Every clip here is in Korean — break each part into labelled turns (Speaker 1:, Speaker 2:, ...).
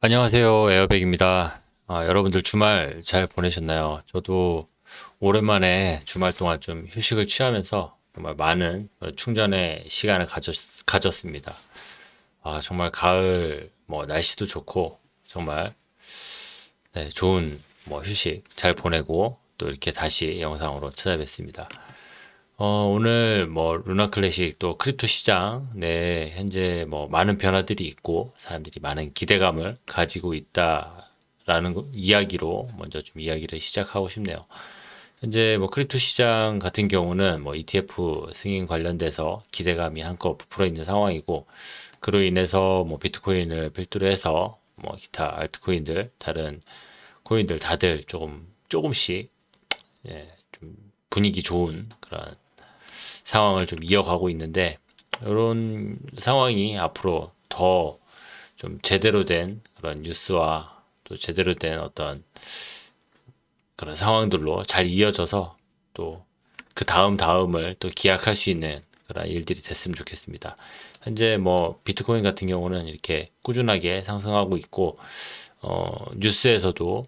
Speaker 1: 안녕하세요. 에어백입니다. 아, 여러분들 주말 잘 보내셨나요? 저도 오랜만에 주말 동안 좀 휴식을 취하면서 정말 많은 충전의 시간을 가졌, 가졌습니다. 아, 정말 가을 뭐 날씨도 좋고 정말 네, 좋은 뭐 휴식 잘 보내고 또 이렇게 다시 영상으로 찾아뵙습니다. 어, 오늘 뭐 루나 클래식 또 크립토 시장 내 현재 뭐 많은 변화들이 있고 사람들이 많은 기대감을 가지고 있다라는 거- 이야기로 먼저 좀 이야기를 시작하고 싶네요. 현재 뭐 크립토 시장 같은 경우는 뭐 ETF 승인 관련돼서 기대감이 한껏 부풀어 있는 상황이고 그로 인해서 뭐 비트코인을 필두로 해서 뭐 기타 알트코인들 다른 코인들 다들 조금 조금씩 예, 좀 분위기 좋은 그런 상황을 좀 이어가고 있는데 이런 상황이 앞으로 더 좀 제대로 된 그런 뉴스와 또 제대로 된 어떤 그런 상황들로 잘 이어져서 또 그 다음 다음을 또 기약할 수 있는 그런 일들이 됐으면 좋겠습니다. 현재 뭐 비트코인 같은 경우는 이렇게 꾸준하게 상승하고 있고 어 뉴스에서도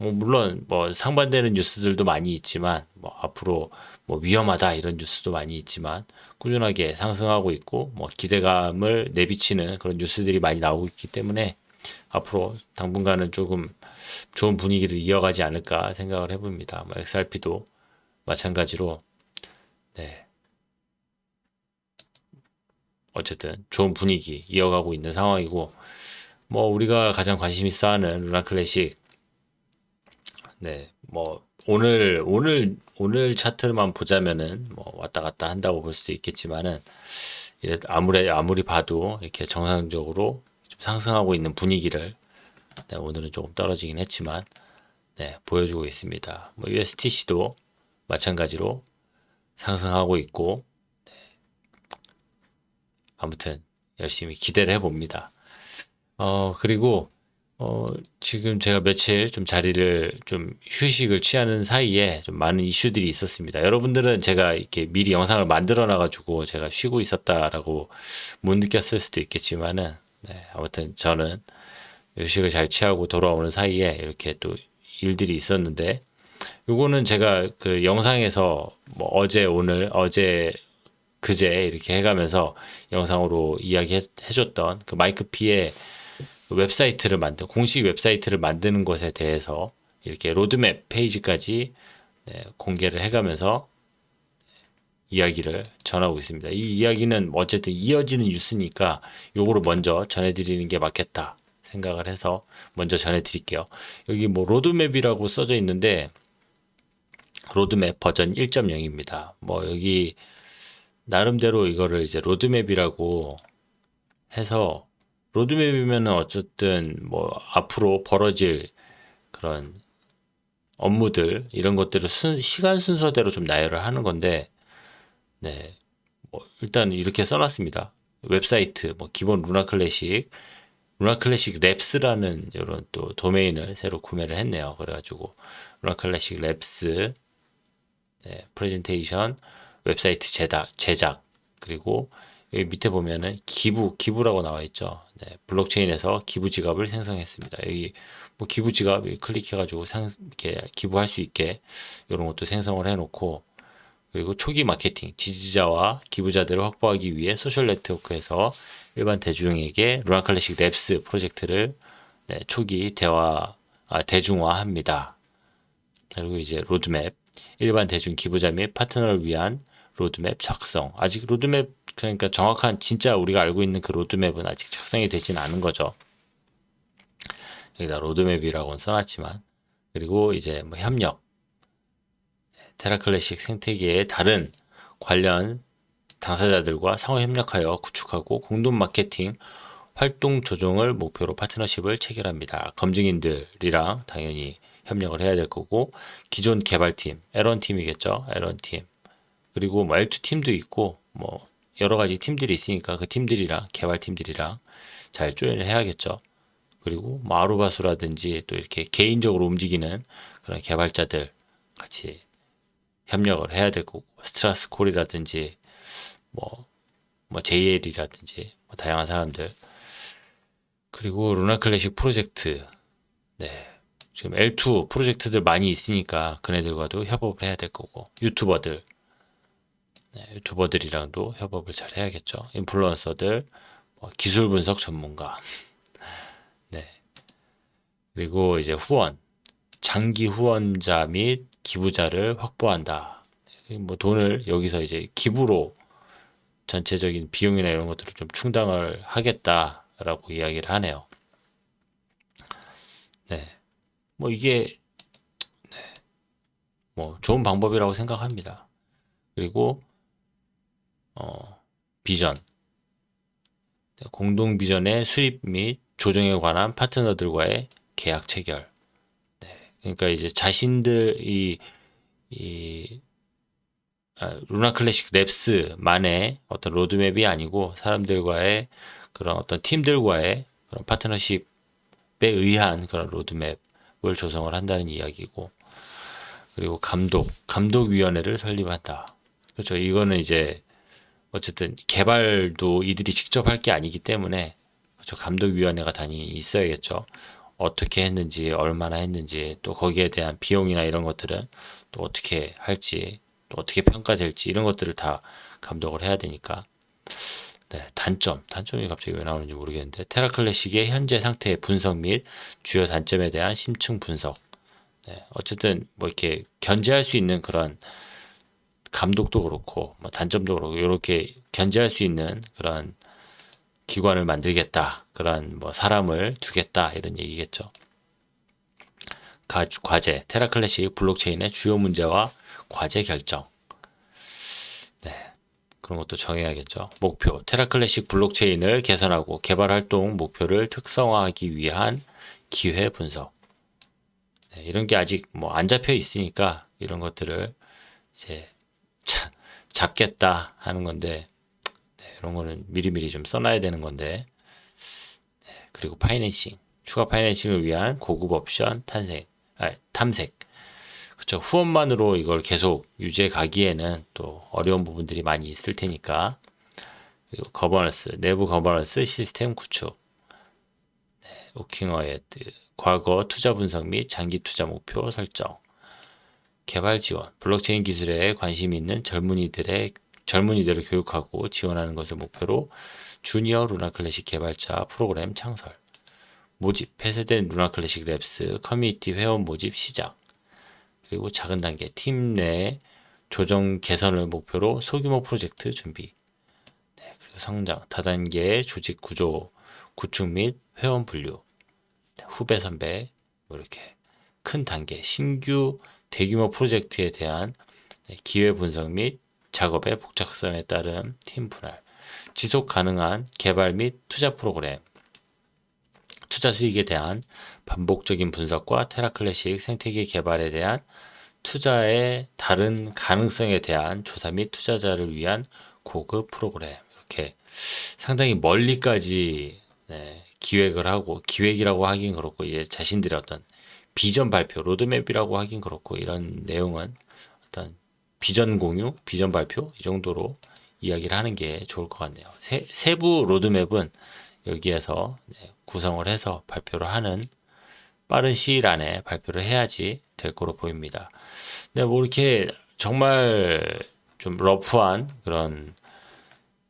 Speaker 1: 뭐 물론 뭐 상반되는 뉴스들도 많이 있지만 뭐 앞으로 뭐 위험하다 이런 뉴스도 많이 있지만 꾸준하게 상승하고 있고 뭐 기대감을 내비치는 그런 뉴스들이 많이 나오고 있기 때문에 앞으로 당분간은 조금 좋은 분위기를 이어가지 않을까 생각을 해봅니다. 뭐 XRP도 마찬가지로 네 어쨌든 좋은 분위기 이어가고 있는 상황이고 뭐 우리가 가장 관심 있어 하는 루나 클래식 네, 뭐 오늘 오늘 오늘 차트만 보자면은 뭐 왔다 갔다 한다고 볼 수도 있겠지만은 아무리 아무리 봐도 이렇게 정상적으로 좀 상승하고 있는 분위기를 네, 오늘은 조금 떨어지긴 했지만 네, 보여주고 있습니다. 뭐 USTC도 마찬가지로 상승하고 있고 아무튼 열심히 기대를 해봅니다. 어, 그리고 어, 지금 제가 며칠 좀 자리를 좀 휴식을 취하는 사이에 좀 많은 이슈들이 있었습니다. 여러분들은 제가 이렇게 미리 영상을 만들어 놔가지고 제가 쉬고 있었다라고 못 느꼈을 수도 있겠지만은, 네, 아무튼 저는 휴식을 잘 취하고 돌아오는 사이에 이렇게 또 일들이 있었는데, 요거는 제가 그 영상에서 뭐 어제, 오늘, 어제, 그제 이렇게 해가면서 영상으로 이야기해 줬던 그 마이크 피의 웹사이트를 만든 공식 웹사이트를 만드는 것에 대해서 이렇게 로드맵 페이지까지 네, 공개를 해가면서 이야기를 전하고 있습니다. 이 이야기는 어쨌든 이어지는 뉴스니까 요거를 먼저 전해드리는 게 맞겠다 생각을 해서 먼저 전해드릴게요. 여기 뭐 로드맵이라고 써져 있는데 로드맵 버전 1.0입니다. 뭐 여기 나름대로 이거를 이제 로드맵이라고 해서 로드맵이면은 어쨌든 뭐 앞으로 벌어질 그런 업무들 이런 것들을 순, 시간 순서대로 좀 나열을 하는 건데 네. 뭐 일단 이렇게 써놨습니다. 웹사이트 뭐 기본 루나 클래식 루나 클래식 랩스라는 이런 또 도메인을 새로 구매를 했네요. 그래가지고 루나 클래식 랩스 네, 프레젠테이션 웹사이트 제작 제작 그리고 여기 밑에 보면은 기부, 기부라고 나와 있죠. 네, 블록체인에서 기부 지갑을 생성했습니다. 여기 뭐 기부 지갑 클릭해가지고 상, 이렇게 기부할 수 있게 이런 것도 생성을 해놓고 그리고 초기 마케팅, 지지자와 기부자들을 확보하기 위해 소셜 네트워크에서 일반 대중에게 루나 클래식 랩스 프로젝트를 네, 초기 대화, 아, 대중화합니다. 그리고 이제 로드맵, 일반 대중 기부자 및 파트너를 위한 로드맵 작성. 아직 로드맵 그러니까 정확한 진짜 우리가 알고 있는 그 로드맵은 아직 작성이 되진 않은 거죠. 여기다 로드맵이라고는 써놨지만 그리고 이제 뭐 협력 테라클래식 생태계의 다른 관련 당사자들과 상호 협력하여 구축하고 공동 마케팅 활동 조정을 목표로 파트너십을 체결합니다. 검증인들이랑 당연히 협력을 해야 될 거고 기존 개발팀, 에런 팀이겠죠. 에런 팀. 그리고 뭐 L2 팀도 있고 뭐 여러 가지 팀들이 있으니까 그 팀들이랑 개발 팀들이랑 잘 조연을 해야겠죠. 그리고 뭐 아루바수라든지 또 이렇게 개인적으로 움직이는 그런 개발자들 같이 협력을 해야 될 거고 스트라스 콜이라든지 뭐, 뭐 JL이라든지 뭐 다양한 사람들 그리고 루나 클래식 프로젝트. 네. 지금 L2 프로젝트들 많이 있으니까 그네들과도 협업을 해야 될 거고 유튜버들 네, 유튜버들이랑도 협업을 잘 해야겠죠. 인플루언서들, 뭐 기술 분석 전문가. 네. 그리고 이제 후원, 장기 후원자 및 기부자를 확보한다. 뭐 돈을 여기서 이제 기부로 전체적인 비용이나 이런 것들을 좀 충당을 하겠다라고 이야기를 하네요. 네. 뭐 이게 네. 뭐 좋은 방법이라고 생각합니다. 그리고 어, 비전 네, 공동 비전의 수립 및 조정에 관한 파트너들과의 계약 체결. 네. 그러니까 이제 자신들 이 이 아, 루나 클래식 랩스만의 어떤 로드맵이 아니고 사람들과의 그런 어떤 팀들과의 그런 파트너십에 의한 그런 로드맵을 조성을 한다는 이야기고 그리고 감독, 감독위원회를 설립한다. 그렇죠. 이거는 이제 어쨌든 개발도 이들이 직접 할 게 아니기 때문에 그렇죠. 감독위원회가 단위 있어야겠죠. 어떻게 했는지, 얼마나 했는지, 또 거기에 대한 비용이나 이런 것들은 또 어떻게 할지 또 어떻게 평가될지 이런 것들을 다 감독을 해야 되니까 네, 단점, 단점이 갑자기 왜 나오는지 모르겠는데 테라 클래식의 현재 상태의 분석 및 주요 단점에 대한 심층 분석. 네, 어쨌든 뭐 이렇게 견제할 수 있는 그런 감독도 그렇고 뭐 단점도 그렇고 이렇게 견제할 수 있는 그런 기관을 만들겠다. 그런 뭐 사람을 두겠다 이런 얘기겠죠. 가, 과제 테라 클래식 블록체인의 주요 문제와 과제 결정. 네. 그런 것도 정해야겠죠. 목표. 테라클래식 블록체인을 개선하고 개발 활동 목표를 특성화하기 위한 기회 분석. 네, 이런 게 아직 뭐 안 잡혀 있으니까 이런 것들을 이제 자, 잡겠다 하는 건데 네, 이런 거는 미리미리 좀 써놔야 되는 건데 네, 그리고 파이낸싱 추가 파이낸싱을 위한 고급 옵션 탄생 아, 탐색 그렇죠. 후원만으로 이걸 계속 유지해 가기에는 또 어려운 부분들이 많이 있을 테니까. 그리고 거버넌스, 내부 거버넌스 시스템 구축. 네, 오킹어의 과거 투자 분석 및 장기 투자 목표 설정. 개발 지원, 블록체인 기술에 관심 있는 젊은이들의 젊은이들을 교육하고 지원하는 것을 목표로 주니어 루나 클래식 개발자 프로그램 창설. 모집, 폐쇄된 루나 클래식 랩스 커뮤니티 회원 모집 시작. 그리고 작은 단계 팀 내 조정 개선을 목표로 소규모 프로젝트 준비. 네, 그리고 성장 다단계 조직 구조 구축 및 회원 분류. 네, 후배 선배 뭐 이렇게 큰 단계 신규 대규모 프로젝트에 대한 네, 기회 분석 및 작업의 복잡성에 따른 팀 분할. 지속 가능한 개발 및 투자 프로그램. 투자 수익에 대한 반복적인 분석과 테라클래식 생태계 개발에 대한 투자의 다른 가능성에 대한 조사 및 투자자를 위한 고급 프로그램 이렇게 상당히 멀리까지 네, 기획을 하고 기획이라고 하긴 그렇고 이제 자신들의 어떤 비전 발표 로드맵이라고 하긴 그렇고 이런 내용은 어떤 비전 공유 비전 발표 이 정도로 이야기를 하는 게 좋을 것 같네요 세, 세부 로드맵은 여기에서 네, 구성을 해서 발표를 하는 빠른 시일 안에 발표를 해야지 될 거로 보입니다. 네, 뭐 이렇게 정말 좀 러프한 그런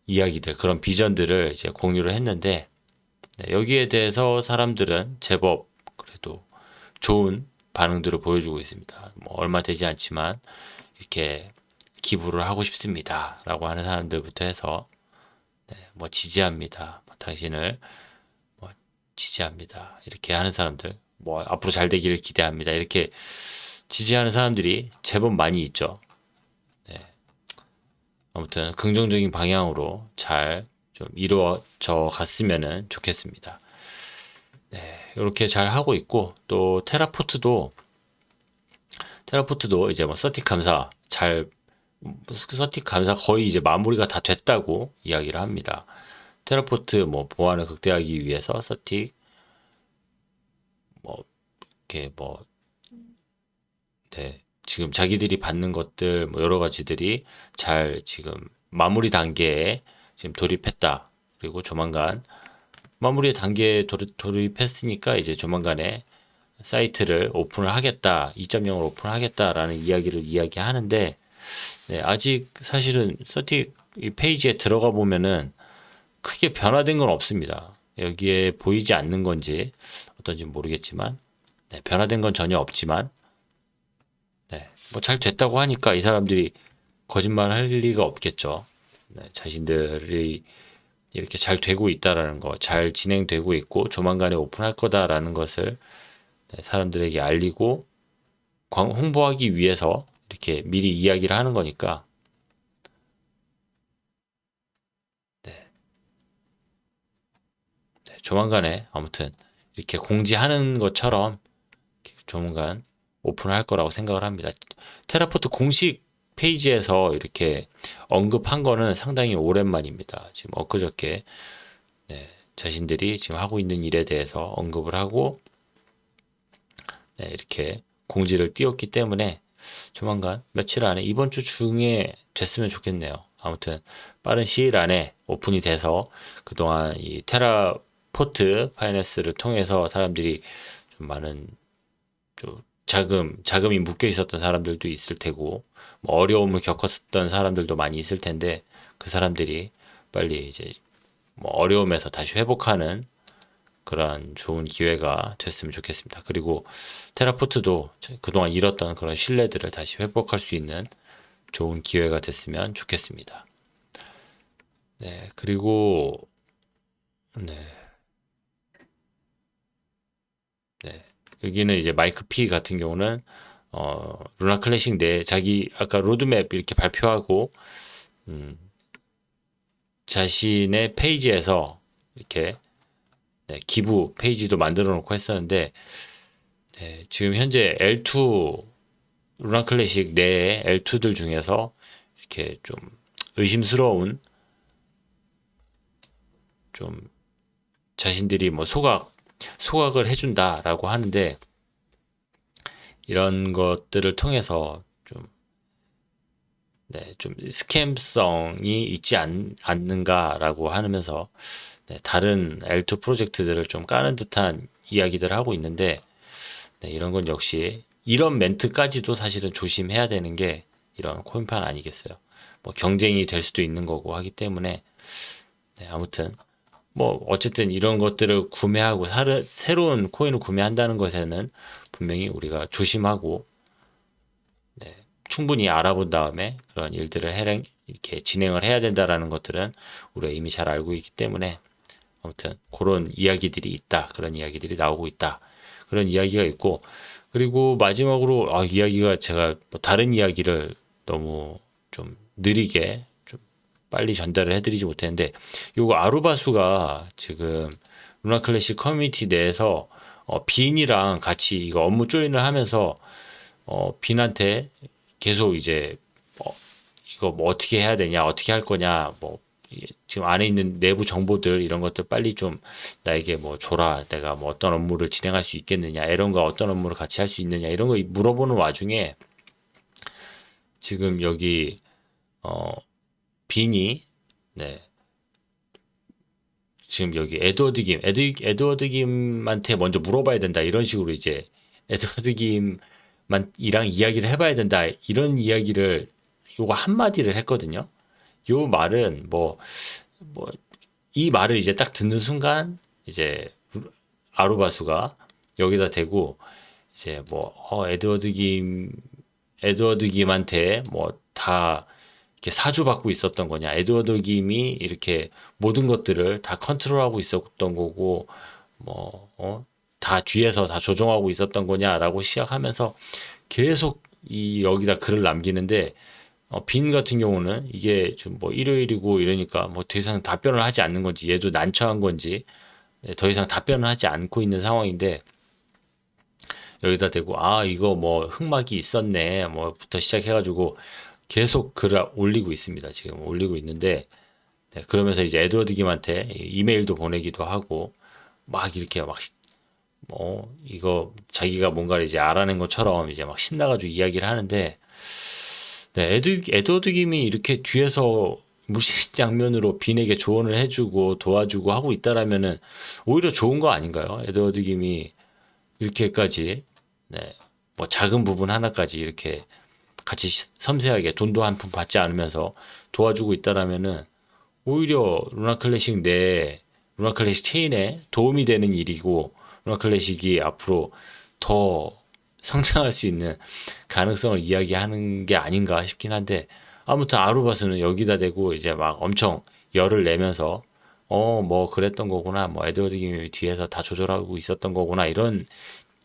Speaker 1: 이야기들, 그런 비전들을 이제 공유를 했는데 네, 여기에 대해서 사람들은 제법 그래도 좋은 반응들을 보여주고 있습니다. 뭐 얼마 되지 않지만 이렇게 기부를 하고 싶습니다 라고 하는 사람들부터 해서 네, 뭐 지지합니다. 뭐 당신을 뭐 지지합니다. 이렇게 하는 사람들 뭐 앞으로 잘 되기를 기대합니다. 이렇게 지지하는 사람들이 제법 많이 있죠. 네. 아무튼 긍정적인 방향으로 잘 좀 이루어져 갔으면 좋겠습니다. 네, 이렇게 잘 하고 있고 또 테라포트도 테라포트도 이제 뭐 서틱 감사 잘 서틱 감사 거의 이제 마무리가 다 됐다고 이야기를 합니다. 테라포트 뭐 보안을 극대화하기 위해서 서틱 뭐 이렇게 뭐 네, 지금 자기들이 받는 것들 뭐 여러 가지들이 잘 지금 마무리 단계에 지금 돌입했다. 그리고 조만간 마무리 단계에 돌입- 돌입했으니까 이제 조만간에 사이트를 오픈을 하겠다, 2.0을 오픈을 하겠다라는 이야기를 이야기하는데 네, 아직 사실은 서티 이 페이지에 들어가 보면은 크게 변화된 건 없습니다. 여기에 보이지 않는 건지 어떤지 모르겠지만 네, 변화된 건 전혀 없지만 네, 뭐 잘 됐다고 하니까 이 사람들이 거짓말 할 리가 없겠죠. 네, 자신들이 이렇게 잘 되고 있다라는 거, 잘 진행되고 있고 조만간에 오픈할 거다라는 것을 네, 사람들에게 알리고 광- 홍보하기 위해서 이렇게 미리 이야기를 하는 거니까 네. 네, 조만간에 아무튼 이렇게 공지하는 것처럼 조만간 오픈할 거라고 생각을 합니다. 테라포트 공식 페이지에서 이렇게 언급한 거는 상당히 오랜만입니다. 지금 엊그저께 네, 자신들이 지금 하고 있는 일에 대해서 언급을 하고 네, 이렇게 공지를 띄웠기 때문에 조만간 며칠 안에 이번 주 중에 됐으면 좋겠네요. 아무튼 빠른 시일 안에 오픈이 돼서 그동안 이 테라포트 파이낸스를 통해서 사람들이 좀 많은 좀 자금 자금이 묶여 있었던 사람들도 있을 테고 뭐 어려움을 겪었던 사람들도 많이 있을 텐데 그 사람들이 빨리 이제 뭐 어려움에서 다시 회복하는 그러한 좋은 기회가 됐으면 좋겠습니다. 그리고 테라포트도 그동안 잃었던 그런 신뢰들을 다시 회복할 수 있는 좋은 기회가 됐으면 좋겠습니다. 네, 그리고 네. 네. 여기는 이제 마이크 P 같은 경우는 어, 루나 클래식 내 자기 아까 로드맵 이렇게 발표하고 음, 자신의 페이지에서 이렇게 네, 기부 페이지도 만들어 놓고 했었는데 네, 지금 현재 L2 루나 클래식 내에 L2들 중에서 이렇게 좀 의심스러운 좀 자신들이 뭐 소각 소각을 해준다라고 하는데 이런 것들을 통해서 좀 네, 좀 스캠성이 있지 않, 않는가라고 하면서 네, 다른 L2 프로젝트들을 좀 까는 듯한 이야기들을 하고 있는데 네, 이런 건 역시 이런 멘트까지도 사실은 조심해야 되는 게 이런 코인판 아니겠어요. 뭐 경쟁이 될 수도 있는 거고 하기 때문에 네, 아무튼 뭐 어쨌든 이런 것들을 구매하고 사르, 새로운 코인을 구매한다는 것에는 분명히 우리가 조심하고 네, 충분히 알아본 다음에 그런 일들을 해랑 이렇게 진행을 해야 된다라는 것들은 우리가 이미 잘 알고 있기 때문에 아무튼 그런 이야기들이 있다 그런 이야기들이 나오고 있다 그런 이야기가 있고 그리고 마지막으로 아, 이야기가 제가 뭐 다른 이야기를 너무 좀 느리게 좀 빨리 전달을 해드리지 못했는데 요거 아루바수가 지금 루나 클래식 커뮤니티 내에서 어, 빈이랑 같이 이거 업무 조인을 하면서 어, 빈한테 계속 이제 어, 이거 뭐 어떻게 해야 되냐 어떻게 할 거냐 뭐 이- 지금 안에 있는 내부 정보들 이런 것들 빨리 좀 나에게 뭐 줘라 내가 뭐 어떤 업무를 진행할 수 있겠느냐 이런거 어떤 업무를 같이 할 수 있느냐 이런 거 물어보는 와중에 지금 여기 어 빈이 네. 지금 여기 에드워드 김 에드, 에드워드 김한테 먼저 물어봐야 된다. 이런 식으로 이제 에드워드 김만 이랑 이야기를 해봐야 된다. 이런 이야기를 요거 한마디를 했거든요. 요 말은 뭐 뭐 이 말을 이제 딱 듣는 순간 이제 아루바수가 여기다 대고 이제 뭐 어, 에드워드 김 에드워드 김한테 뭐 다 이렇게 사주받고 있었던 거냐 에드워드 김이 이렇게 모든 것들을 다 컨트롤하고 있었던 거고 뭐 어? 다 뒤에서 다 조종하고 있었던 거냐라고 시작하면서 계속 이 여기다 글을 남기는데 어, 빈 같은 경우는 이게 좀뭐 일요일이고 이러니까 뭐 더 이상 답변을 하지 않는 건지 얘도 난처한 건지 네, 더 이상 답변을 하지 않고 있는 상황인데 여기다 대고 아 이거 뭐 흑막이 있었네 뭐부터 시작해가지고 계속 글을 올리고 있습니다 지금 올리고 있는데 네, 그러면서 이제 에드워드 김한테 이메일도 보내기도 하고 막 이렇게 막 뭐 이거 자기가 뭔가를 이제 알아낸 것처럼 이제 막 신나가지고 이야기를 하는데 네, 에드, 에드워드 김이 이렇게 뒤에서 무시장면으로 빈에게 조언을 해주고 도와주고 하고 있다라면은 오히려 좋은 거 아닌가요? 에드워드 김이 이렇게까지 네, 뭐 작은 부분 하나까지 이렇게 같이 시- 섬세하게 돈도 한 푼 받지 않으면서 도와주고 있다라면은 오히려 루나 클래식 내 루나 클래식 체인에 도움이 되는 일이고 루나 클래식이 앞으로 더 성장할 수 있는 가능성을 이야기하는 게 아닌가 싶긴 한데 아무튼 아루바스는 여기다 대고 이제 막 엄청 열을 내면서 어 뭐 그랬던 거구나 뭐 에드워드 김이 뒤에서 다 조절하고 있었던 거구나 이런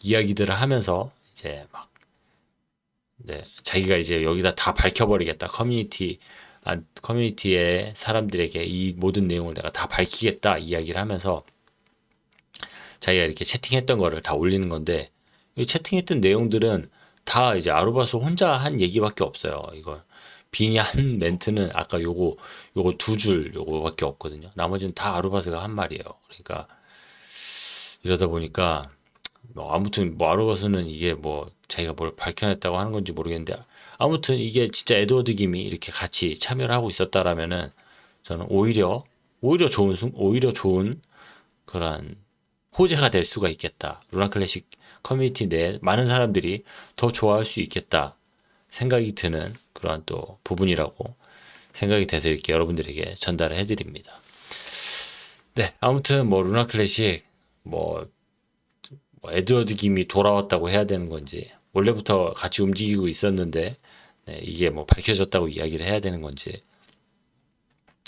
Speaker 1: 이야기들을 하면서 이제 막 네, 자기가 이제 여기다 다 밝혀버리겠다 커뮤니티 아, 커뮤니티의 사람들에게 이 모든 내용을 내가 다 밝히겠다 이야기를 하면서 자기가 이렇게 채팅했던 거를 다 올리는 건데 이 채팅했던 내용들은 다 이제 아루바스 혼자 한 얘기밖에 없어요. 이걸 빈이 한 멘트는 아까 요거 요거 두 줄 요거밖에 없거든요. 나머지는 다 아루바스가 한 말이에요. 그러니까 이러다 보니까 뭐 아무튼 뭐 아루바스는 이게 뭐 자기가 뭘 밝혀냈다고 하는 건지 모르겠는데 아무튼 이게 진짜 에드워드 김이 이렇게 같이 참여를 하고 있었다라면은 저는 오히려 오히려 좋은 순- 오히려 좋은 그런 호재가 될 수가 있겠다. 루나 클래식 커뮤니티 내에 많은 사람들이 더 좋아할 수 있겠다 생각이 드는 그러한 또 부분이라고 생각이 돼서 이렇게 여러분들에게 전달을 해드립니다. 네, 아무튼 뭐 루나 클래식 뭐, 뭐 에드워드 김이 돌아왔다고 해야 되는 건지 원래부터 같이 움직이고 있었는데 네, 이게 뭐 밝혀졌다고 이야기를 해야 되는 건지.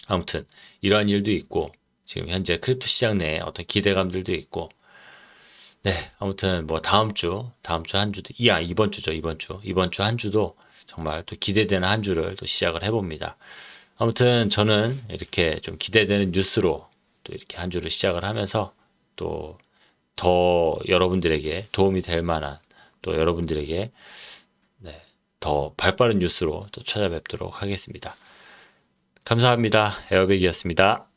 Speaker 1: 아무튼 이러한 일도 있고 지금 현재 크립토 시장 내에 어떤 기대감들도 있고. 네 아무튼 뭐 다음 주 다음 주 한 주도 이아 이번 주죠 이번 주. 이번 주 한 주도 정말 또 기대되는 한 주를 또 시작을 해봅니다. 아무튼 저는 이렇게 좀 기대되는 뉴스로 또 이렇게 한 주를 시작을 하면서 또 더 여러분들에게 도움이 될 만한 또 여러분들에게 네, 더 발빠른 뉴스로 또 찾아뵙도록 하겠습니다. 감사합니다. 에어백이었습니다.